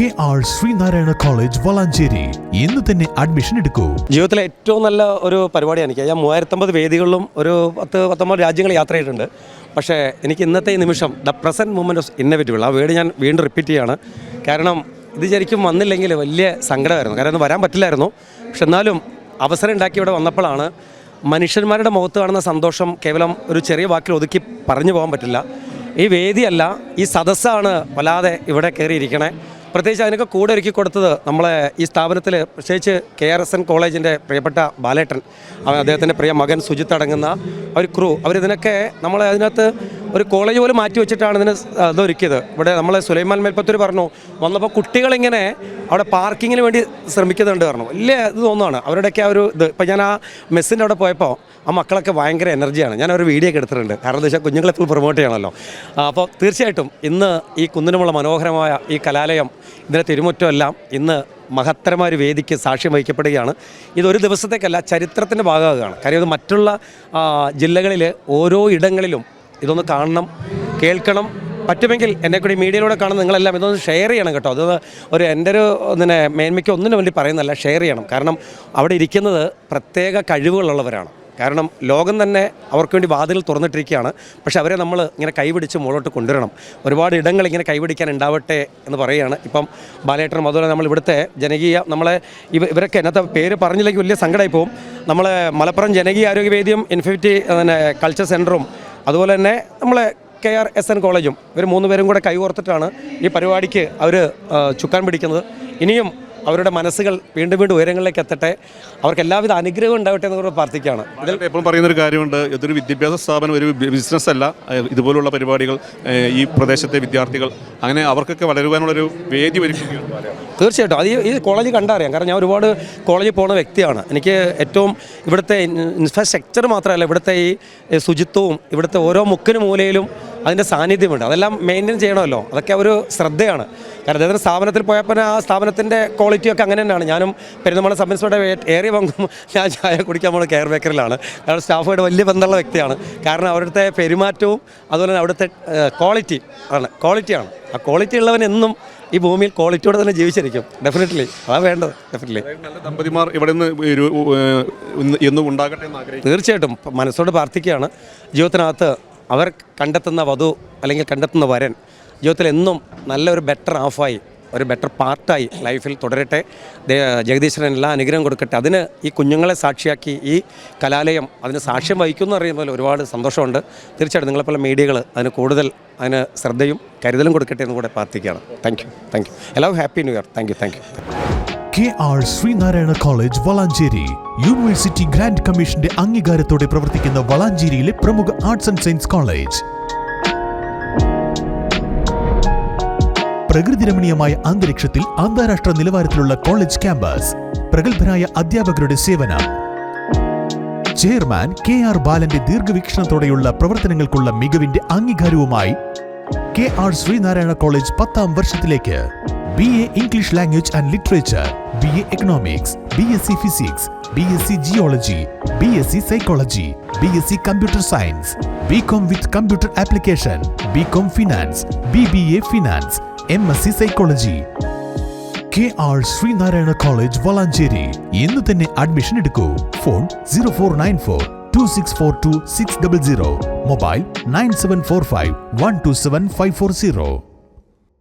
K R Sreenarayana college Valanchery. ഇന്ന് തന്നെ admission എടുക്കൂ. ജീവിതത്തിലെ ഏറ്റവും നല്ല ഒരു പരിപാടിയാണ് എനിക്ക്. ഞാൻ മൂവായിരത്തമ്പത് വേദികളിലും ഒരു പത്ത് പത്തൊമ്പത് രാജ്യങ്ങൾ യാത്ര ചെയ്തിട്ടുണ്ട്. പക്ഷേ എനിക്ക് ഇന്നത്തെ നിമിഷം the present moment of inevitable ആ വേർഡ് ഞാൻ വീണ്ടും റിപ്പീറ്റ് ചെയ്യാണ്. കാരണം ഇത് ശരിക്കും വന്നില്ലെങ്കിൽ വലിയ സങ്കടമായിരുന്നു. കാരണം വരാൻ പറ്റില്ലായിരുന്നു. പക്ഷെ എന്നാലും അവസരം ഉണ്ടാക്കി ഇവിടെ വന്നപ്പോഴാണ് മനുഷ്യന്മാരുടെ മുഖത്ത് കാണുന്ന സന്തോഷം കേവലം ഒരു ചെറിയ വാക്കിൽ ഒതുക്കി പറഞ്ഞു പോകാൻ പറ്റില്ല. ഈ വേദിയല്ല ഈ സദസ്സാണ് വല്ലാതെ ഇവിടെ കയറിയിരിക്കണേ. പ്രത്യേകിച്ച് അതിനൊക്കെ കൂടെ ഒരുക്കി കൊടുത്തത് നമ്മളെ ഈ സ്ഥാപനത്തിൽ പ്രത്യേകിച്ച് കെ ആർ എസ് എൻ കോളേജിന്റെ പ്രിയപ്പെട്ട ബാലേട്ടൻ അദ്ദേഹത്തിന്റെ പ്രിയ മകൻ സുജിത്ത് അടങ്ങുന്ന ഒരു ക്രൂ. അവരിതിനൊക്കെ നമ്മളെ അതിനകത്ത് ഒരു കോളേജ് പോലും മാറ്റി വെച്ചിട്ടാണ് ഇതിന് അതൊരുക്കിയത്. ഇവിടെ നമ്മൾ സുലൈമാൻ മേൽപ്പത്തൂർ പറഞ്ഞു വന്നപ്പോൾ കുട്ടികളിങ്ങനെ അവിടെ പാർക്കിങ്ങിന് വേണ്ടി ശ്രമിക്കുന്നുണ്ട് പറഞ്ഞു. വലിയ ഇത് തോന്നുവാണ്. അവരുടെയൊക്കെ ആ ഒരു ഇത്. ഇപ്പം ഞാൻ ആ മെസ്സിന്റെ അവിടെ പോയപ്പോൾ ആ മക്കളൊക്കെ ഭയങ്കര എനർജിയാണ്. ഞാൻ ഒരു വീഡിയോ ഒക്കെ എടുത്തിട്ടുണ്ട്. കാരണം എന്താ വെച്ചാൽ കുഞ്ഞുങ്ങളെ ഫുൾ പ്രൊമോട്ട് ചെയ്യണമല്ലോ. അപ്പോൾ തീർച്ചയായിട്ടും ഇന്ന് ഈ കുന്നിനുമുള്ള മനോഹരമായ ഈ കലാലയം ഇതിന്റെ തിരുമുറ്റമെല്ലാം ഇന്ന് മഹത്തരമായ ഒരു വേദിക്ക് സാക്ഷ്യം വഹിക്കപ്പെടുകയാണ്. ഇതൊരു ദിവസത്തേക്കല്ല ചരിത്രത്തിന്റെ ഭാഗമാകുകയാണ്. കാര്യം ഇത് മറ്റുള്ള ജില്ലകളിലെ ഓരോ ഇടങ്ങളിലും ഇതൊന്ന് കാണണം കേൾക്കണം. പറ്റുമെങ്കിൽ എന്നെ കൂടി മീഡിയയിലൂടെ കാണുന്ന നിങ്ങളെല്ലാം ഇതൊന്ന് ഷെയർ ചെയ്യണം കേട്ടോ. അത് ഒരു എന്റെ ഒരു ഇങ്ങനെ മേന്മയ്ക്ക് ഒന്നിനു വേണ്ടി പറയുന്നതല്ല ഷെയർ ചെയ്യണം. കാരണം അവിടെ ഇരിക്കുന്നത് പ്രത്യേക കഴിവുകളുള്ളവരാണ്. കാരണം ലോകം തന്നെ അവർക്ക് വേണ്ടി വാതിൽ തുറന്നിട്ടിരിക്കുകയാണ്. പക്ഷേ അവരെ നമ്മൾ ഇങ്ങനെ കൈപിടിച്ച് മുകളോട്ട് കൊണ്ടുവരണം. ഒരുപാട് ഇടങ്ങൾ ഇങ്ങനെ കൈപിടിക്കാൻ ഉണ്ടാവട്ടെ എന്ന് പറയുകയാണ്. ഇപ്പം ബാലേട്ടനും അതുപോലെ നമ്മൾ ഇവിടുത്തെ ജനകീയ നമ്മളെ ഇവ ഇവരൊക്കെ എന്നത്തെ പേര് പറഞ്ഞില്ലെങ്കിൽ വലിയ സങ്കടമായി പോവും. നമ്മളെ മലപ്പുറം ജനകീയ ആരോഗ്യവേദിയും ഇൻഫിനിറ്റി കൾച്ചർ സെന്ററും അതുപോലെ തന്നെ നമ്മളെ കെ ആർ എസ് എൻ കോളേജും ഇവർ മൂന്ന് പേരും കൂടെ കൈകോർത്തിട്ടാണ് ഈ പരിപാടിക്ക് അവർ ചുക്കാൻ പിടിക്കുന്നത്. ഇനിയും അവരുടെ മനസ്സുകൾ വീണ്ടും വീണ്ടും ഉയരങ്ങളിലേക്ക് എത്തട്ടെ. അവർക്ക് എല്ലാവിധ അനുഗ്രഹവും ഉണ്ടാവട്ടെ എന്ന് കൂടെ പ്രാർത്ഥിക്കുകയാണ്. ഇതിൽ എപ്പോഴും പറയുന്നൊരു കാര്യമുണ്ട്. ഇതൊരു വിദ്യാഭ്യാസ സ്ഥാപനം ഒരു ബിസിനസ് അല്ല. ഇതുപോലുള്ള പരിപാടികൾ ഈ പ്രദേശത്തെ വിദ്യാർത്ഥികൾ അങ്ങനെ അവർക്കൊക്കെ വളരുവാനുള്ളൊരു വേദി ഒരുക്കുകയാണ്. തീർച്ചയായിട്ടും. അത് ഈ- കോളേജ് കണ്ടറിയാം. കാരണം ഞാൻ ഒരുപാട് കോളേജിൽ പോകുന്ന വ്യക്തിയാണ്. എനിക്ക് ഏറ്റവും ഇവിടുത്തെ ഇൻഫ്രാസ്ട്രക്ചർ മാത്രമല്ല ഇവിടുത്തെ ഈ ശുചിത്വവും ഇവിടുത്തെ ഓരോ മുക്കിന് മൂലയിലും അതിന്റെ സാന്നിധ്യമുണ്ട്. അതെല്ലാം മെയിന്റെയിൻ ചെയ്യണമല്ലോ. അതൊക്കെ ഒരു ശ്രദ്ധയാണ്. കാരണം അദ്ദേഹത്തിന്റെ സ്ഥാപനത്തിൽ പോയപ്പോൾ ആ സ്ഥാപനത്തിന്റെ ക്വാളിറ്റിയൊക്കെ അങ്ങനെ തന്നെയാണ്. ഞാനും പെരുന്തമണ സംബന്ധിച്ചോടെ ഏറിയ പങ്കും ഞാൻ ചായ കുടിക്കാൻ പോകുന്ന കെയർ ബേക്കറിലാണ് കാരണം സ്റ്റാഫുമായിട്ട് വലിയ ബന്ധമുള്ള വ്യക്തിയാണ്. കാരണം അവിടുത്തെ പെരുമാറ്റവും അതുപോലെ തന്നെ അവിടുത്തെ ക്വാളിറ്റി ആണ്. ക്വാളിറ്റിയാണ് ആ ക്വാളിറ്റി ഉള്ളവൻ എന്നും ഈ ഭൂമിയിൽ ക്വാളിറ്റിയോടെ തന്നെ ജീവിച്ചിരിക്കും. ഡെഫിനറ്റ്ലി അതാണ് വേണ്ടത്. ഡെഫിനറ്റ്ലി ദമ്പതിമാർ ഇവിടെ നിന്ന് എന്നും ഉണ്ടാകട്ടെ തീർച്ചയായിട്ടും. മനസ്സോട് പ്രാർത്ഥിക്കുകയാണ്. ജീവിതത്തിനകത്ത് അവർ കണ്ടെത്തുന്ന വധു അല്ലെങ്കിൽ കണ്ടെത്തുന്ന വരൻ ജീവിതത്തിൽ എന്നും നല്ലൊരു ബെറ്റർ ഹാഫായി ഒരു ബെറ്റർ പാർട്ടായി ലൈഫിൽ തുടരട്ടെ. ജഗദീശ്വരൻ എല്ലാ അനുഗ്രഹം കൊടുക്കട്ടെ. അതിന് ഈ കുഞ്ഞുങ്ങളെ സാക്ഷിയാക്കി ഈ കലാലയം അതിന് സാക്ഷ്യം വഹിക്കുമെന്ന് അറിയുമ്പോൾ ഒരുപാട് സന്തോഷമുണ്ട്. തീർച്ചയായിട്ടും നിങ്ങളെപ്പോലെ മീഡിയകൾ അതിന് കൂടുതൽ അതിന് ശ്രദ്ധയും കരുതലും കൊടുക്കട്ടെ എന്ന് കൂടെ പ്രാർത്ഥിക്കുകയാണ്. താങ്ക് യു താങ്ക് യു എല്ലാവരും happy new year thank you thank you K R Sreenarayana college Valanchery. University grand കമ്മീഷന്റെ അംഗീകാരത്തോടെ പ്രവർത്തിക്കുന്ന വളാഞ്ചേരിയിലെ പ്രമുഖ ആർട്സ് ആൻഡ് സയൻസ് കോളേജ്. പ്രകൃതിരമണീയമായ അന്തരീക്ഷത്തിൽ അന്താരാഷ്ട്ര നിലവാരത്തിലുള്ള കോളേജ് ക്യാമ്പസ്. പ്രഗത്ഭരായ അധ്യാപകരുടെ സേവനം. ചെയർമാൻ കെ ആർ ബാലന്റെ ദീർഘവീക്ഷണത്തോടെയുള്ള പ്രവർത്തനങ്ങൾക്കുള്ള മികവിന്റെ അംഗീകാരവുമായി കെ ആർ ശ്രീനാരായണ കോളേജ് പത്താം വർഷത്തിലേക്ക്. B A English language and literature B A economics B S C physics B S C geology B S C psychology B S C computer science B com with computer application B com finance B B A finance M S C psychology K R Sreenarayana college Valanchery ഇന്ന് തന്നെ admission എടുക്കൂ. Phone zero four nine four two six four two six double zero mobile nine seven four five one two seven five four zero